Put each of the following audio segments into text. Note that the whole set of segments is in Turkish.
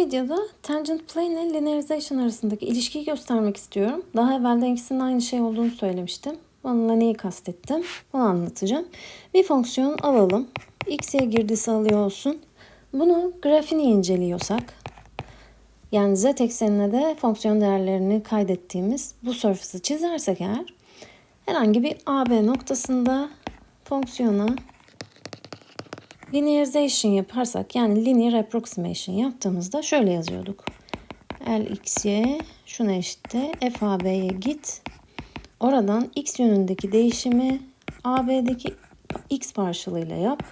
videoda tangent plane ile linearization arasındaki ilişkiyi göstermek istiyorum. Daha evvel de ikisinin aynı şey olduğunu söylemiştim. Bununla neyi kastettim? Bunu anlatacağım. Bir fonksiyon alalım. x, y girdisi alıyor olsun. Bunu grafiğini inceliyorsak, yani z eksenine de fonksiyon değerlerini kaydettiğimiz bu surface'ı çizersek eğer, herhangi bir AB noktasında fonksiyona linearization yaparsak yani linear approximation yaptığımızda şöyle yazıyorduk. Lxy şuna eşitti. FAB'ye git. Oradan x yönündeki değişimi AB'deki x parçalıyla yap.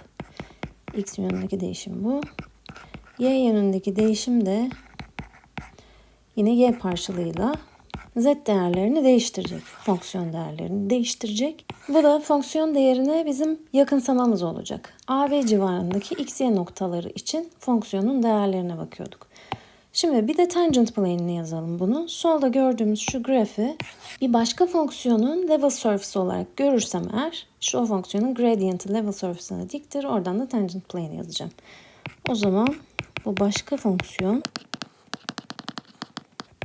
X yönündeki değişim bu. Y yönündeki değişim de yine y parçalıyla z değerlerini değiştirecek. Fonksiyon değerlerini değiştirecek. Bu da fonksiyon değerine bizim yakınsamamız olacak. A ve civarındaki x, y noktaları için fonksiyonun değerlerine bakıyorduk. Şimdi bir de tangent plane'ini yazalım bunu. Solda gördüğümüz şu grafi bir başka fonksiyonun level surface olarak görürsem eğer şu o fonksiyonun gradient'ı level surface'ına diktir. Oradan da tangent plane yazacağım. O zaman bu başka fonksiyon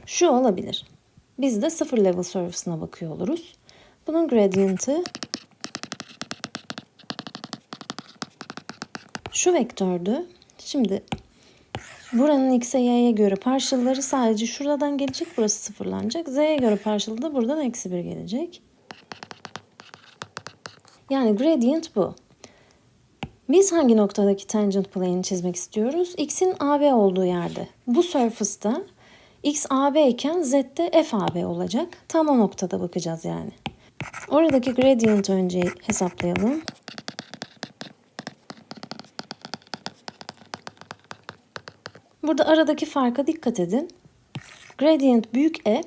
şu olabilir. Biz de sıfır level surface'ına bakıyor oluruz. Bunun gradient'ı şu vektördü. Şimdi buranın x'e y'ye göre parçaları sadece şuradan gelecek. Burası sıfırlanacak. Z'ye göre parçalı da buradan eksi bir gelecek. Yani gradient bu. Biz hangi noktadaki tangent plane'i çizmek istiyoruz? X'in AB olduğu yerde. Bu surface'da x AB iken z de f AB olacak. Tam o noktada bakacağız yani. Oradaki gradient önce hesaplayalım. Burada aradaki farka dikkat edin. Gradient büyük f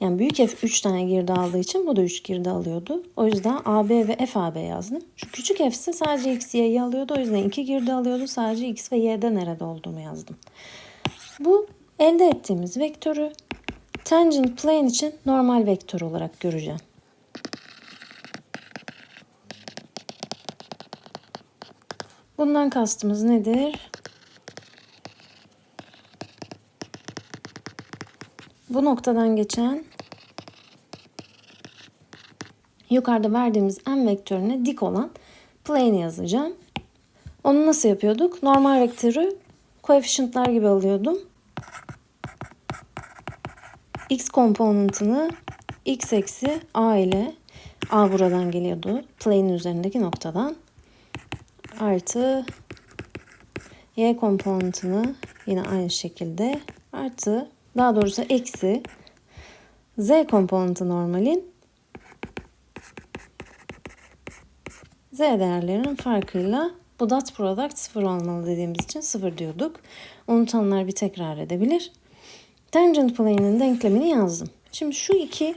yani büyük f 3 tane girdi aldığı için bu da 3 girdi alıyordu. O yüzden AB ve f AB yazdım. Şu küçük f ise sadece x y'yi alıyordu. O yüzden 2 girdi alıyordu. Sadece x ve y'de nerede olduğumu yazdım. Bu elde ettiğimiz vektörü tangent plane için normal vektör olarak göreceğim. Bundan kastımız nedir? Bu noktadan geçen yukarıda verdiğimiz n vektörüne dik olan plane yazacağım. Onu nasıl yapıyorduk? Normal vektörü koefisyentler gibi alıyordum. X komponentini x eksi a ile a buradan geliyordu. Plane'in üzerindeki noktadan. Artı y komponentini yine aynı şekilde artı daha doğrusu eksi z komponenti normalin z değerlerinin farkıyla bu dot product sıfır olmalı dediğimiz için sıfır diyorduk. Unutanlar bir tekrar edebilir. Tangent plane'in denklemini yazdım. Şimdi şu iki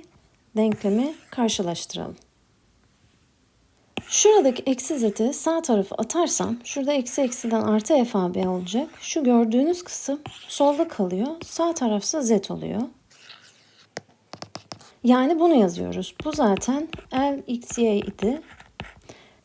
denklemi karşılaştıralım. Şuradaki eksi z'ı sağ tarafa atarsam şurada eksi eksiden artı fab olacak. Şu gördüğünüz kısım solda kalıyor. Sağ tarafsa z oluyor. Yani bunu yazıyoruz. Bu zaten L, X, Y idi.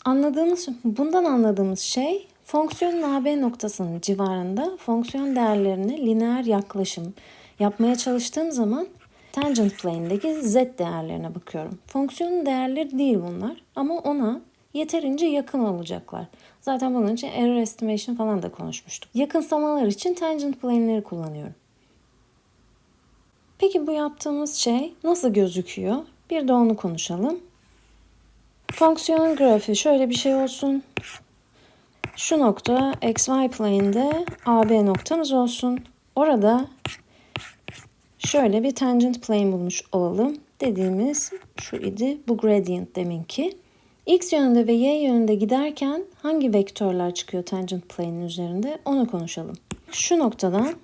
Anladığımız, bundan anladığımız şey fonksiyonun AB noktasının civarında fonksiyon değerlerini lineer yaklaşım yapmaya çalıştığım zaman tangent plane'deki z değerlerine bakıyorum. Fonksiyonun değerleri değil bunlar ama ona yeterince yakın olacaklar. Zaten bunun için error estimation falan da konuşmuştuk. Yakınsamalar için tangent plane'leri kullanıyorum. Peki bu yaptığımız şey nasıl gözüküyor? Bir de onu konuşalım. Fonksiyon grafiği şöyle bir şey olsun. Şu nokta xy plane'de AB noktamız olsun. Orada şöyle bir tangent plane bulmuş olalım. Dediğimiz şu idi. Bu gradient deminki. X yönünde ve Y yönünde giderken hangi vektörler çıkıyor tangent plane'in üzerinde onu konuşalım. Şu noktadan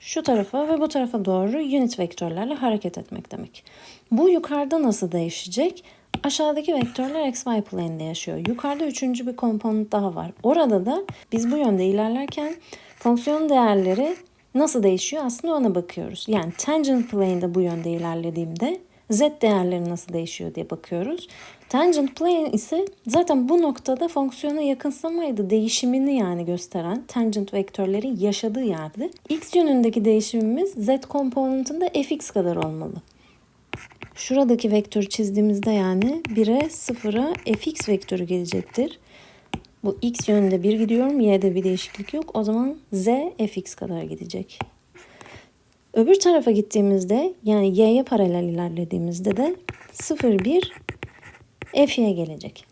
şu tarafa ve bu tarafa doğru unit vektörlerle hareket etmek demek. Bu yukarıda nasıl değişecek? Aşağıdaki vektörler xy plane'de yaşıyor. Yukarıda üçüncü bir komponent daha var. Orada da biz bu yönde ilerlerken fonksiyon değerleri nasıl değişiyor aslında ona bakıyoruz. Yani tangent plane'de bu yönde ilerlediğimde z değerleri nasıl değişiyor diye bakıyoruz. Tangent plane ise zaten bu noktada fonksiyona yakınsamaydı değişimini yani gösteren tangent vektörlerin yaşadığı yerde. X yönündeki değişimimiz z komponentinde fx kadar olmalı. Şuradaki vektörü çizdiğimizde yani 1'e 0'a fx vektörü gelecektir. Bu x yönünde 1 gidiyorum. Y'de bir değişiklik yok. O zaman z fx kadar gidecek. Öbür tarafa gittiğimizde yani y'ye paralel ilerlediğimizde de 0 1 fy'ye gelecek.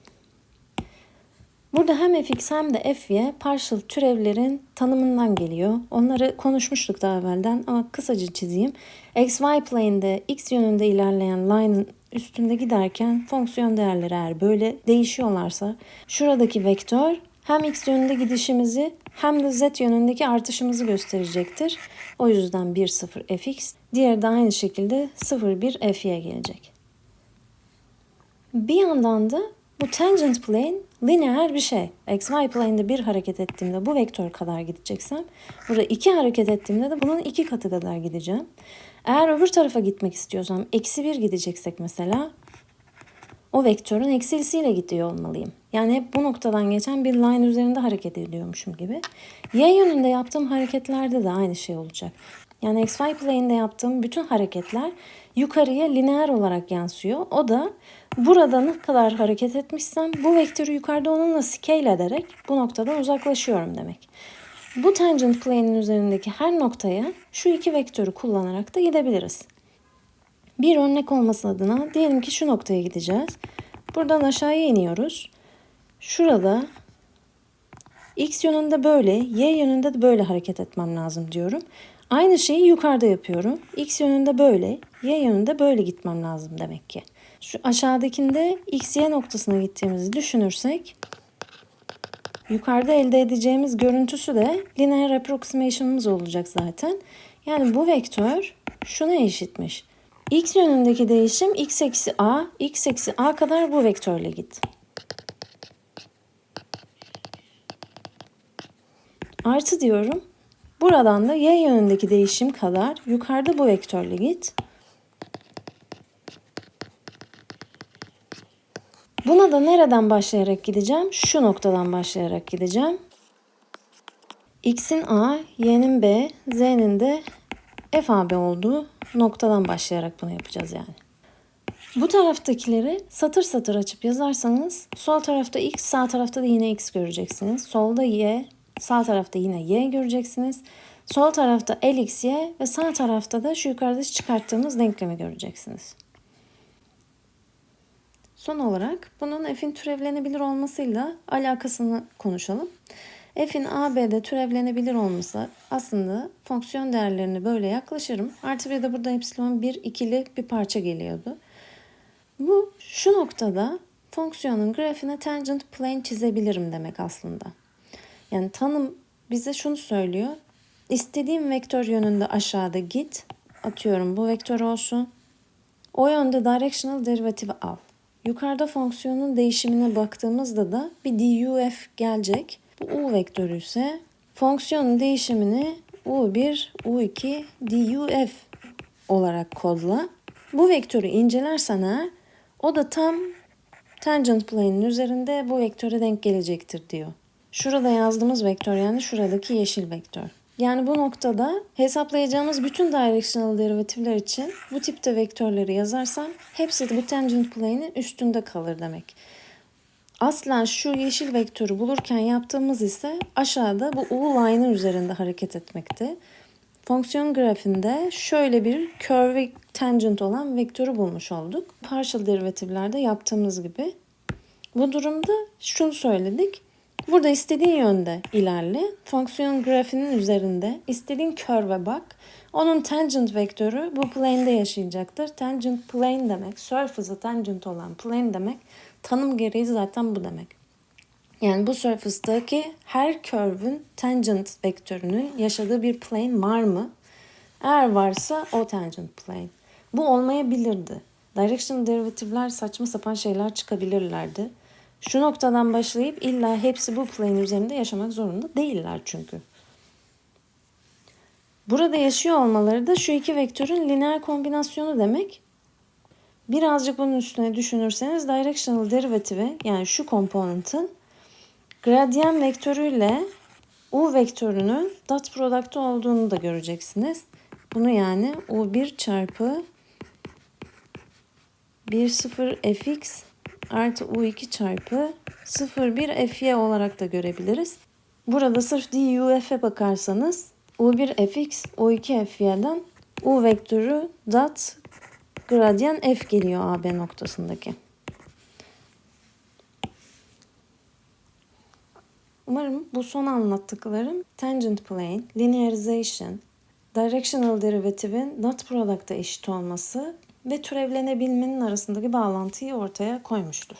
Burada hem fx hem de fy partial türevlerin tanımından geliyor. Onları konuşmuştuk daha evvelden ama kısaca çizeyim. xy plane'de x yönünde ilerleyen line'ın üstünde giderken fonksiyon değerleri eğer böyle değişiyorlarsa şuradaki vektör hem x yönünde gidişimizi hem de z yönündeki artışımızı gösterecektir. O yüzden 1 0 fx, diğeri de aynı şekilde 0 1 fy'ye gelecek. Bir yandan da bu tangent plane lineer bir şey. XY plane'de bir hareket ettiğimde bu vektör kadar gideceksem burada iki hareket ettiğimde de bunun iki katı kadar gideceğim. Eğer öbür tarafa gitmek istiyorsam eksi bir gideceksek mesela o vektörün eksilisiyle gidiyor olmalıyım. Yani hep bu noktadan geçen bir line üzerinde hareket ediyormuşum gibi. Y yönünde yaptığım hareketlerde de aynı şey olacak. Yani XY plane'de yaptığım bütün hareketler yukarıya lineer olarak yansıyor. O da burada ne kadar hareket etmişsem bu vektörü yukarıda onunla scale ederek bu noktadan uzaklaşıyorum demek. Bu tangent plane'in üzerindeki her noktaya şu iki vektörü kullanarak da gidebiliriz. Bir örnek olması adına diyelim ki şu noktaya gideceğiz. Buradan aşağıya iniyoruz. Şurada x yönünde böyle, y yönünde de böyle hareket etmem lazım diyorum. Aynı şeyi yukarıda yapıyorum. X yönünde böyle, Y yönünde böyle gitmem lazım demek ki. Şu aşağıdakinde X, Y noktasına gittiğimizi düşünürsek yukarıda elde edeceğimiz görüntüsü de linear approximation'ımız olacak zaten. Yani bu vektör şuna eşitmiş. X yönündeki değişim x eksi a, x eksi a kadar bu vektörle git. Artı diyorum. Buradan da y yönündeki değişim kadar yukarıda bu vektörle git. Buna da nereden başlayarak gideceğim? Şu noktadan başlayarak gideceğim. X'in A, Y'nin B, Z'nin de FAB olduğu noktadan başlayarak bunu yapacağız yani. Bu taraftakileri satır satır açıp yazarsanız sol tarafta X, sağ tarafta da yine X göreceksiniz. Solda Y, Sağ tarafta yine y göreceksiniz. Sol tarafta lxy ve sağ tarafta da şu yukarıda çıkarttığımız denklemi göreceksiniz. Son olarak bunun f'in türevlenebilir olmasıyla alakasını konuşalım. F'in AB'de türevlenebilir olması aslında fonksiyon değerlerini böyle yaklaşırım. Artı bir de burada epsilon 1 ikili bir parça geliyordu. Bu şu noktada fonksiyonun grafine tangent plane çizebilirim demek aslında. Yani tanım bize şunu söylüyor. İstediğim vektör yönünde aşağıda git. Atıyorum bu vektör olsun. O yönde directional derivative al. Yukarıda fonksiyonun değişimine baktığımızda da bir duf gelecek. Bu u vektörü ise fonksiyonun değişimini u1, u2, duf olarak kodla. Bu vektörü incelersen eğer o da tam tangent plane'in üzerinde bu vektöre denk gelecektir diyor. Şurada yazdığımız vektör yani şuradaki yeşil vektör. Yani bu noktada hesaplayacağımız bütün directional derivatifler için bu tipte vektörleri yazarsam hepsi de bu tangent plane'in üstünde kalır demek. Aslen şu yeşil vektörü bulurken yaptığımız ise aşağıda bu U line'ın üzerinde hareket etmekte. Fonksiyon grafinde şöyle bir curve tangent olan vektörü bulmuş olduk. Partial derivatiflerde yaptığımız gibi. Bu durumda şunu söyledik. Burada istediğin yönde ilerle. Fonksiyon grafinin üzerinde istediğin curve'e bak. Onun tangent vektörü bu plane'de yaşayacaktır. Tangent plane demek, surface'a tangent olan plane demek. Tanım gereği zaten bu demek. Yani bu surface'daki her curve'ün tangent vektörünün yaşadığı bir plane var mı? Eğer varsa o tangent plane. Bu olmayabilirdi. Directional derivatifler saçma sapan şeyler çıkabilirlerdi. Şu noktadan başlayıp illa hepsi bu plane üzerinde yaşamak zorunda değiller çünkü. Burada yaşıyor olmaları da şu iki vektörün lineer kombinasyonu demek. Birazcık bunun üstüne düşünürseniz directional derivative'i yani şu komponentin gradient vektörüyle u vektörünün dot product'ı olduğunu da göreceksiniz. Bunu yani u1 çarpı 1 0 fx artı u2 çarpı 0 1 fy olarak da görebiliriz. Burada sırf duf'e bakarsanız u1 fx u2 fy'den u vektörü dot gradient f geliyor AB noktasındaki. Umarım bu son anlattıklarım tangent plane, linearization, directional derivative'in dot product'a eşit olması ve türevlenebilmenin arasındaki bağlantıyı ortaya koymuştur.